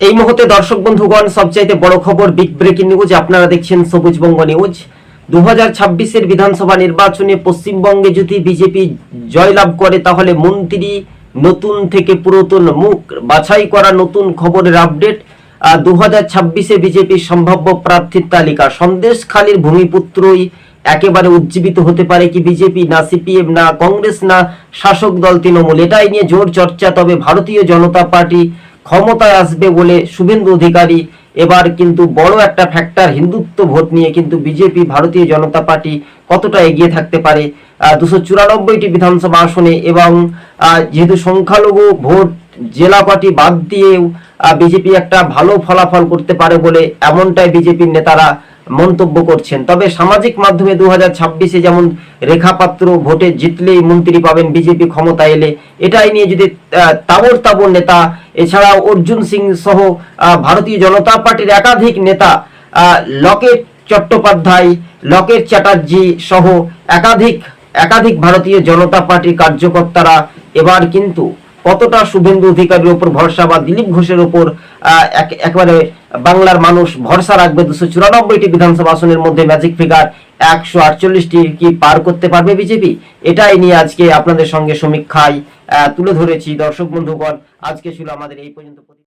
এই মুহূর্তে দর্শক বন্ধুগণ, সবচাইতে বড় খবর বিগ ব্রেকিং নিউজ আপনারা দেখছেন সবুজবঙ্গ নিউজ দু হাজার ছাব্বিশের বিধানসভা নির্বাচনে পশ্চিমবঙ্গে যদি বিজেপি জয়লাভ করে, তাহলে মন্ত্রী নতুন থেকে পুরাতন মুখ বাছাই করা নতুন খবরের আপডেট দু হাজার ছাব্বিশে বিজেপির সম্ভাব্য প্রার্থীর তালিকা। সন্দেশখালীর ভূমিপুত্রই একেবারে উজ্জীবিত হতে পারে কি বিজেপি, না সিপিএম, না কংগ্রেস, না শাসক দল তৃণমূল। এটাই নিয়ে জোর চর্চা, তবে ভারতীয় জনতা পার্টি ক্ষমতায় আসবে বলে শুভেন্দু অধিকারী। এবার কিন্তু বড় একটা ফ্যাক্টর হিন্দুত্ব ভোট নিয়ে কিন্তু বিজেপি, ভারতীয় জনতা পার্টি কতটা এগিয়ে থাকতে পারে? দুশো চুরানব্বইটি বিধানসভা আসনে এবং যেহেতু সংখ্যালঘু ভোট জেলা পার্টি বাদ দিয়েও বিজেপি একটা ভালো ফলাফল করতে পারে বলে এমনটাই বিজেপির নেতারা মন্তব্য করছেন। তবে সামাজিক মাধ্যমে দু হাজার ছাব্বিশে যেমন রেখা পাত্র ভোটে জিতলেই মন্ত্রী পাবেন বিজেপি ক্ষমতা এলে এটাই নিয়ে যদি তাবর তাবর নেতা, এছাড়াও অর্জুন সিং সহ ভারতীয় জনতা পার্টির একাধিক নেতা লকেট চট্টোপাধ্যায়, লকেট চ্যাটার্জি সহ একাধিক একাধিক ভারতীয় জনতা পার্টির কার্যকর্তারা এবার কিন্তু কতটা শুভেন্দু অধিকারীর উপর ভরসা বা দিলীপ ঘোষের উপর একেবারে বাংলার মানুষ ভরসা রাখবে দুশো চুরানব্বইটি বিধানসভা আসনের মধ্যে ম্যাজিক ফিগার একশো আটচল্লিশটি কি পার করতে পারবে বিজেপি? এটাই নিয়ে আজকে আপনাদের সঙ্গে সমীক্ষায় তুলে ধরেছি। দর্শক বন্ধুগণ, আজকে ছিল আমাদের এই পর্যন্ত।